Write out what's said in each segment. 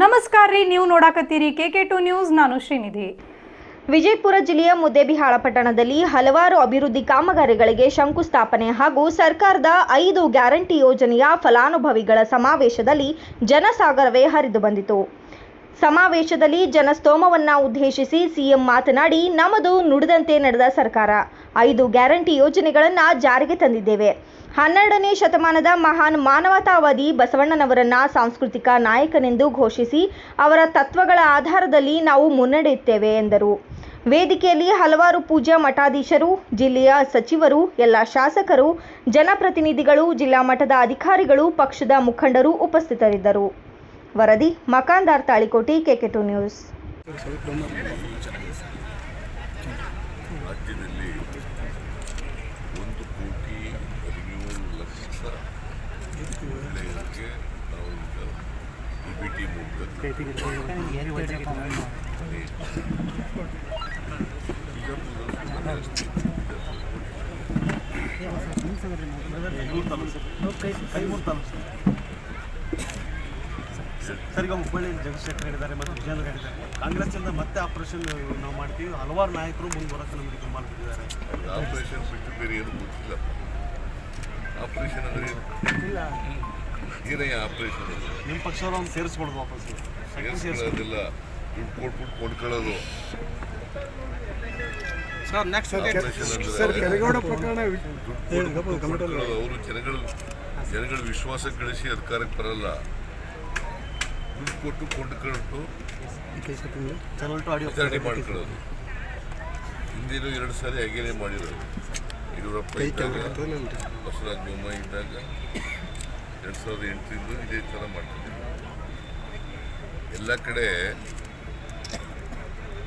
ನಮಸ್ಕಾರ ರೀ, ನೀವು ನೋಡಾಕತ್ತೀರಿ ಕೆ ಕೆ ಟು ನ್ಯೂಸ್, ನಾನು ಶ್ರೀನಿಧಿ. ವಿಜಯಪುರ ಜಿಲ್ಲೆಯ ಮುದ್ದೇಬಿಹಾಳ ಪಟ್ಟಣದಲ್ಲಿ ಹಲವಾರು ಅಭಿವೃದ್ಧಿ ಕಾಮಗಾರಿಗಳಿಗೆ ಶಂಕುಸ್ಥಾಪನೆ ಹಾಗೂ ಸರ್ಕಾರದ ಐದು ಗ್ಯಾರಂಟಿ ಯೋಜನೆಯ ಫಲಾನುಭವಿಗಳ ಸಮಾವೇಶದಲ್ಲಿ ಜನಸಾಗರವೇ ಹರಿದು ಬಂದಿತು. ಸಮಾವೇಶದಲ್ಲಿ ಜನಸ್ತೋಮವನ್ನು ಉದ್ದೇಶಿಸಿ ಸಿಎಂ ಮಾತನಾಡಿ ನಮ್ಮದು ನುಡಿದಂತೆ ನಡೆದ ಸರ್ಕಾರ. ಐದು ಗ್ಯಾರಂಟಿ ಯೋಜನೆಗಳನ್ನು ಜಾರಿಗೆ ತಂದಿದ್ದೇವೆ. ಹನ್ನೆರಡನೇ ಶತಮಾನದ ಮಹಾನ್ ಮಾನವತಾವಾದಿ ಬಸವಣ್ಣನವರನ್ನ ಸಾಂಸ್ಕೃತಿಕ ನಾಯಕನೆಂದು ಘೋಷಿಸಿ ಅವರ ತತ್ವಗಳ ಆಧಾರದಲ್ಲಿ ನಾವು ಮುನ್ನಡೆಯುತ್ತೇವೆ ಎಂದರು. ವೇದಿಕೆಯಲ್ಲಿ ಹಲವಾರು ಪೂಜ್ಯ ಮಠಾಧೀಶರು, ಜಿಲ್ಲೆಯ ಸಚಿವರು, ಎಲ್ಲ ಶಾಸಕರು, ಜನಪ್ರತಿನಿಧಿಗಳು, ಜಿಲ್ಲಾ ಮಟ್ಟದ ಅಧಿಕಾರಿಗಳು, ಪಕ್ಷದ ಮುಖಂಡರು ಉಪಸ್ಥಿತರಿದ್ದರು. ವರದಿ ಮಕಾಂದಾರ್ ತಾಳಿಕೋಟಿ, ಕೆಕೆಟು ನ್ಯೂಸ್. ರಾಜ್ಯದಲ್ಲಿ ಒಂದು ಕೋಟಿ ಹದಿನೇಳು ಲಕ್ಷ ಮಹಿಳೆಯರಿಗೆ ನಾವು ಈಗ ಇ ಬಿ ಟಿ ಮೂಲಕ ಸರ್ ಈಗ ಹುಬ್ಬಳ್ಳಿಯಲ್ಲಿ ಜಗಶೇಖರ್ ಹೇಳಿದ್ದಾರೆ ಮತ್ತು ವಿಜೇಂದ್ರ ಹೇಳಿದ್ದಾರೆ. ಕಾಂಗ್ರೆಸ್ಸಿಂದ ಮತ್ತೆ ಆಪರೇಷನ್ ನಾವು ಮಾಡ್ತೀವಿ. ಹಲವಾರು ನಾಯಕರು ಮುಂದುವರಕ್ಕೆ ನಮಗೆ ಮಾಡ್ತಿದ್ದಾರೆ ಆಪರೇಷನ್ ಬಿಟ್ಟು ಬೇರೆ ಏನು ಗೊತ್ತಿಲ್ಲ. ಆಪರೇಷನ್ ಅಂದರೆ ಇಲ್ಲ ಏನಯ್ಯ ಆಪರೇಷನ್ ನಿಮ್ಮ ಪಕ್ಷವ್ರು ಅವ್ನು ಸೇರಿಸ್ಕೊಡೋದು ವಾಪಸ್. ಸೇರಿಸ್ಕೊಳ್ಳೋದಿಲ್ಲ. ದುಡ್ಡು ಕೊಟ್ಬಿಟ್ಟು ಕೊಂಡ್ಕೊಳ್ಳೋದು. ಸರ್ ನೆಕ್ಸ್ಟ್ ಆಪರೇಷನ್ ಪ್ರಕರಣ ದುಡ್ಡು ಕೊಟ್ಟು ಕೊಂಡ್ಕೊಳ್ಳೋದು ಅವರು ಜನಗಳ ಜನಗಳ ವಿಶ್ವಾಸ ಗಳಿಸಿ ಅಧಿಕಾರಕ್ಕೆ ಬರಲ್ಲ. ದುಡ್ಡು ಕೊಟ್ಟು ಕೊಂಡ್ಕೊಂಡು ವಿಚಾರಣೆ ಮಾಡ್ಕೊಳ್ಳೋದು. ಹಿಂದಿನ ಎರಡು ಸಾರಿ ಹಾಗೇನೆ ಮಾಡಿರೋದು. ಯಡಿಯೂರಪ್ಪ ಇದ್ದಾಗ ಬಸವರಾಜ ಬೊಮ್ಮಾಯಿ ಇದ್ದಾಗ ಎರಡು ಸಾವಿರದ ಎಂಟರಿಂದ ಇದೇ ಥರ ಮಾಡ್ತಿದ್ದರು ಎಲ್ಲ ಕಡೆ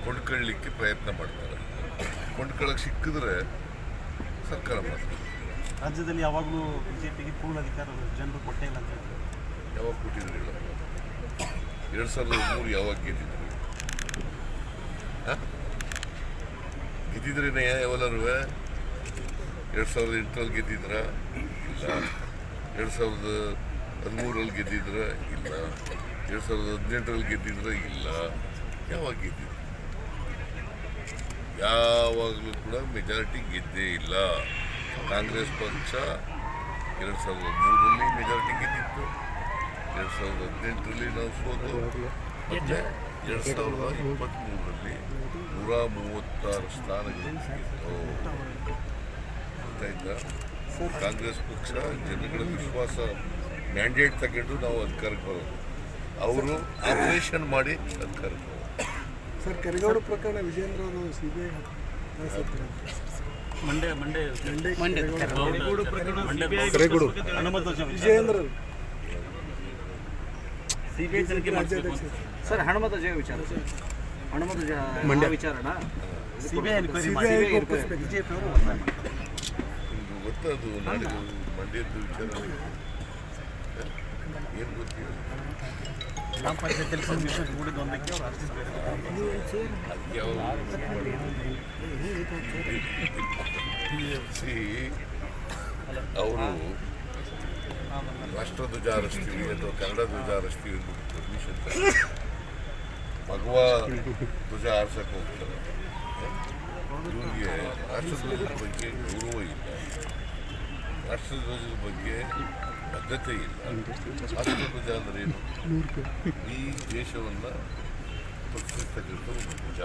ಕೊಂಡ್ಕೊಳ್ಳಿಕ್ಕೆ ಪ್ರಯತ್ನ ಮಾಡ್ತಾರೆ. ಕೊಂಡ್ಕೊಳ್ಳೋಕೆ ಸಿಕ್ಕಿದ್ರೆ ಸರ್ಕಾರ ಮಾಡ್ತಾರೆ ರಾಜ್ಯದಲ್ಲಿ ಯಾವಾಗಲೂ ಬಿಜೆಪಿಗೆ ಪೂರ್ಣ ಅಧಿಕಾರ ಜನರು ಕೊಟ್ಟೇ ಇಲ್ಲ ಅಂತ ಯಾವಾಗ ಕೊಟ್ಟಿದ್ರು ಎರಡು ಸಾವಿರದ ಮೂರು ಯಾವಾಗ ಗೆದ್ದಿದ್ರು? ಗೆದ್ದಿದ್ರೆ ಯಾವಲ್ಲರೂ ಎರಡು ಸಾವಿರದ ಎಂಟರಲ್ಲಿ ಗೆದ್ದಿದ್ರ? ಇಲ್ಲ. ಎರಡು ಸಾವಿರದ ಹದಿಮೂರಲ್ಲಿ ಗೆದ್ದಿದ್ರ? ಇಲ್ಲ. ಎರಡು ಸಾವಿರದ ಹದಿನೆಂಟರಲ್ಲಿ ಗೆದ್ದಿದ್ರ? ಇಲ್ಲ. ಯಾವಾಗ ಗೆದ್ದಿದ್ರು? ಯಾವಾಗಲೂ ಕೂಡ ಮೆಜಾರಿಟಿ ಗೆದ್ದೇ ಇಲ್ಲ. ಕಾಂಗ್ರೆಸ್ ಪಕ್ಷ ಎರಡು ಸಾವಿರದ ಮೂರರಲ್ಲಿ ಮೆಜಾರಿಟಿ ಗೆದ್ದಿತ್ತು. ಎರಡು ಸಾವಿರದ ಹದಿನೆಂಟರಲ್ಲಿ ನಾವು ಸೋತು ಮತ್ತೆ ಎರಡು ಸಾವಿರದ ಇಪ್ಪತ್ತ್ಮೂರರಲ್ಲಿ ನೂರ ಮೂವತ್ತಾರು ಸ್ಥಾನಗಳು ಸಿಕ್ಕಿತ್ತು ಗೊತ್ತಾಯ್ತಾ? ಕಾಂಗ್ರೆಸ್ ಪಕ್ಷ ಜನಗಳ ವಿಶ್ವಾಸ ಮ್ಯಾಂಡೇಟ್ ತಗೊಂಡು ನಾವು ಅಧಿಕಾರಕ್ಕೆ ಬರೋದು. ಅವರು ಆಪರೇಷನ್ ಮಾಡಿ ಅಧಿಕಾರಕ್ಕೆ ಬರೋದು. ಸರ್ ಕರಿಗೌಡ ಪ್ರಕರಣ ವಿಜೇಂದ್ರ ಅವರು ಸಿಬಿಐ ಮಂಡ್ಯ ಮಂಡ್ಯ. ಕರೆಗೌಡ ಹನುಮಂತ ವಿಜೇಂದ್ರ ಸಿಬಿಐ ತನಿಖೆ ಮಾಡಬೇಕು ಸರ್ ಹಣಮತ ಜಯ ವಿಚಾರ. ಸರ್ ಹನುಮತ ಜಯ ಮಂಡ್ಯ. ವಿಚಾರನ? CBI enquiry. ಬಿಜೆಪಿ ಅವರು ಒತ್ತಾಯ ಮಾಡ್ತಾರೆ. ಗೊತ್ತದು ನಾಡಿದ್ದು ಮಂಡ್ಯದ ವಿಚಾರ ಏನು ಗೊತ್ತಿಲ್ಲ. ಗ್ರಾಮ ಪಂಚಾಯತಿಯಲ್ಲಿ ಪರ್ಮಿಷನ್ ಕೂಡಿದ್ದು ಒಂದಕ್ಕೆ ಅವರು ಅರ್ಜಿ ಅದಕ್ಕೆ ಸಿ ಅವರು ರಾಷ್ಟ್ರಧ್ವಜ ಹಾರಿಸ್ತೀವಿ ಅಥವಾ ಕನ್ನಡ ಧ್ವಜ ಹಾರಿಸ್ತೀವಿ ಅಂತ ಪರ್ಮಿಷನ್ ಭಗವ ಧ್ವಜ ಹಾರ್ಸಕ್ಕೆ ಹೋಗ್ತಾರೆ. ಇವರಿಗೆ ರಾಷ್ಟ್ರಧ್ವಜದ ಬಗ್ಗೆ ಗೌರವ ಇಲ್ಲ. ರಾಷ್ಟ್ರಧ್ವಜದ ಬಗ್ಗೆ ಬದ್ಧತೆ ಇಲ್ಲ. ರಾಷ್ಟ್ರಧ್ವಜ ಅಂದ್ರೆ ಏನು? ಈ ದೇಶವನ್ನು ಪ್ರತಿಷ್ಠಿತಕ್ಕಂಥ ಒಂದು ಧ್ವಜ.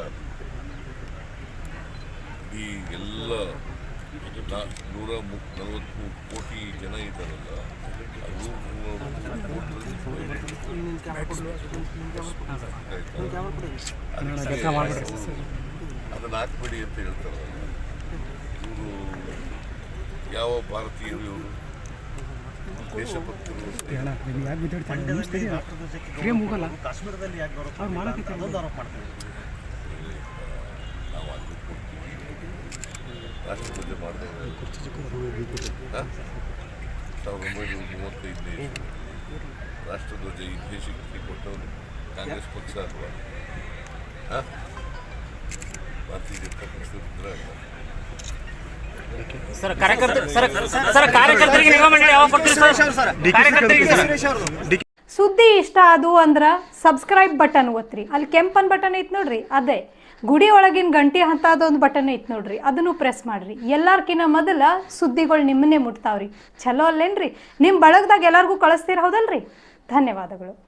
ಈ ಎಲ್ಲ ನೂರ ಮು ನಲವತ್ತ್ಮೂರು ಕೋಟಿ ಜನ ಇದ್ದಾರಲ್ಲ ಅದನ್ನ ಹಾಕ್ಬೇಡಿ ಅಂತ ಹೇಳ್ತಾರಲ್ಲ. ಇವರು ಯಾವ ಭಾರತೀಯರು ಇವರು? ದೇಶಭಕ್ತರು ಕಾಶ್ಮೀರದಲ್ಲಿ ಯಾಕೆ ಆರೋಪ ಮಾಡ್ತಾರೆ. ಸಾವಿರದ ಒಂಬೈನೂರ ಮೂವತ್ತೈದನೇ ಇಸ್ವಿ ರಾಷ್ಟ್ರಧ್ವಜ ಈ ದೇಶಕ್ಕೆ ಕೊಟ್ಟವರು ಕಾಂಗ್ರೆಸ್ ಪಕ್ಷ ಅಲ್ವಾ? ಹಾಂ? ಭಾರತೀಯ ಜನತಾ ಪಕ್ಷದ ಸರ್ ಕಾರ್ಯಕರ್ತ ಸರ್ ಸರ್ ಕಾರ್ಯಕರ್ತರಿಗೆ ನಿಗಮ ಯಾವಾಗ ಕೊಡ್ತೀರಿ ಸರ್? ಕಾರ್ಯಕರ್ತರಿಗೆ ಸುದ್ದಿ ಇಷ್ಟ ಅದು ಅಂದ್ರ ಸಬ್ಸ್ಕ್ರೈಬ್ ಬಟನ್ ಒತ್ತಿರಿ ಅಲ್ಲಿ ಕೆಂಪನ್ ಬಟನ್ ಐತ್ ನೋಡ್ರಿ ಅದೇ. ಗುಡಿ ಒಳಗಿನ ಗಂಟೆ ಅಂತ ಅದೊಂದು ಬಟನ್ ಐತೆ ನೋಡ್ರಿ, ಅದನ್ನು ಪ್ರೆಸ್ ಮಾಡ್ರಿ. ಎಲ್ಲಾರ್ಕಿನ್ನ ಮೊದಲ ಸುದ್ದಿಗಳು ನಿಮ್ಮನ್ನೇ ಮುಟ್ತಾವ್ರಿ. ಚಲೋ ಅಲ್ಲೇನ್ರಿ? ನಿಮ್ಮ ಬಳಗದಾಗ ಎಲ್ಲರಿಗೂ ಕಳಿಸ್ತೀರ ಹೌದಲ್ರಿ? ಧನ್ಯವಾದಗಳು.